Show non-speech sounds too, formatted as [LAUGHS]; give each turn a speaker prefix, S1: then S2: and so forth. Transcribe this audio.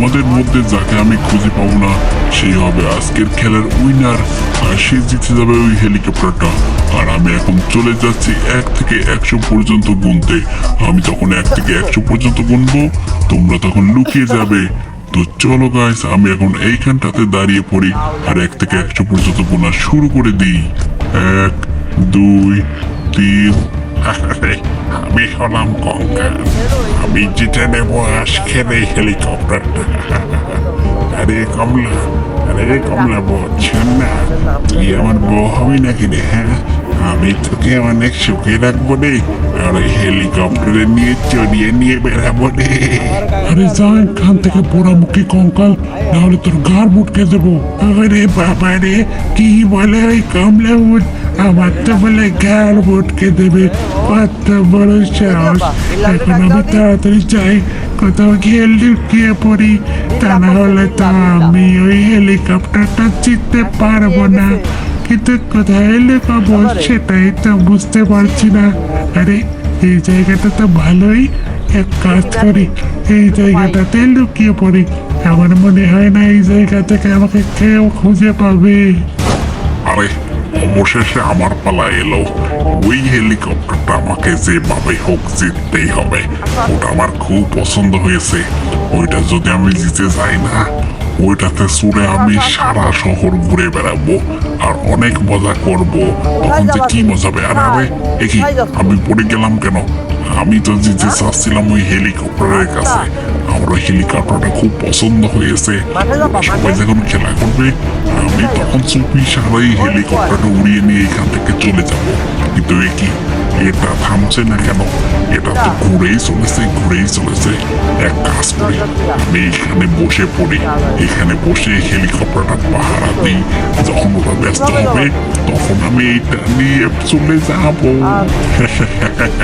S1: তোমাদের মধ্যে যাকে আমি খুঁজে পাবো না সেই হবে আজকের খেলার উইনার আর সে জিতে যাবে ওই হেলিকপ্টারটা আর আমি এখন চলে যাচ্ছি এক থেকে একশো পর্যন্ত গুনতে। আমি যখন এক থেকে একশো পর্যন্ত গুনবো, তোমরা তখন লুকিয়ে যাবে। তো চলো গাইস আমি এখন এইখানটাতে দাঁড়িয়ে পড়ি, আর এক থেকে একশো পর্যন্ত গোনা শুরু করে দিই। এক, দুই, তিন
S2: আমি হলাম কঙ্কাল আমি জিতে নেব আজকের এই হেলিকপ্টারটা। আরে কমলা আরে কমলা বলছেন না। তুই আমার বউ হবি নাকি রে হ্যাঁ? আমি তোকে অনেক সুখে রাখব রে। আর ওই হেলিকপ্টারে নিয়ে চড়িয়ে নিয়ে বেড়াবো রে।
S1: আরে যা এখান থেকে পোড়ামুখী কঙ্কাল, নাহলে তোর গার মুটকে দেবো।
S2: আরে বাবা রে, কি বলে ওই কমলা উঠ আমার তো বলে গাল বুটকে দেবে। কত বড় সাহস এখন আমি তাড়াতাড়ি যাই। কোথাও গিয়ে লুকিয়ে পড়ি। তা না হলে তো আমি ওই হেলিকপ্টারটা জিততে পারব না। কিন্তু কোথায় লুকাবো সেটাই তো বুঝতে পারছি না। আরে, এই জায়গাটা তো ভালোই। এক কাজ করি। এই জায়গাটাতে লুকিয়ে পড়ি। আমার মনে হয় না এই জায়গা থেকে আমাকে কেউ খুঁজে পাবে।
S1: আরে অবশেষে আমার পালা এলো। ওই হেলিকপ্টারটা আমাকে যেভাবে হোক জিততেই হবে। ওটা আমার খুব পছন্দ হয়েছে। ওইটা যদি আমি জিতে যাই না, ওইটাতে সুরে আমি সারা শহর ঘুরে বেড়াবো আর অনেক মজা করব। তখন যে কি মজা হবে আর আমি পড়ে গেলাম কেন? আমি তো জিতে চাচ্ছিলাম ওই হেলিকপ্টারের কাছে, আমার হেলিকপ্টারটা খুব পছন্দ হয়েছে। সবাই যখন খেলা করবে, আমি তখন চুপি সারাই হেলিকপ্টারটা উড়িয়ে নিয়ে এখান থেকে চলে যাব। কিন্তু এ কি? এটা থামছে না কেন? এটা তো ঘুরেই চলেছে ঘুরেই চলেছে। এক কাজ করি, আমি এখানে বসে পড়ি। এখানে বসে হেলিকপ্টারটা পাহারা দিই। যখন ওরা ব্যস্ত হবে, তখন আমি এইটা নিয়ে চলে যাব। [LAUGHS]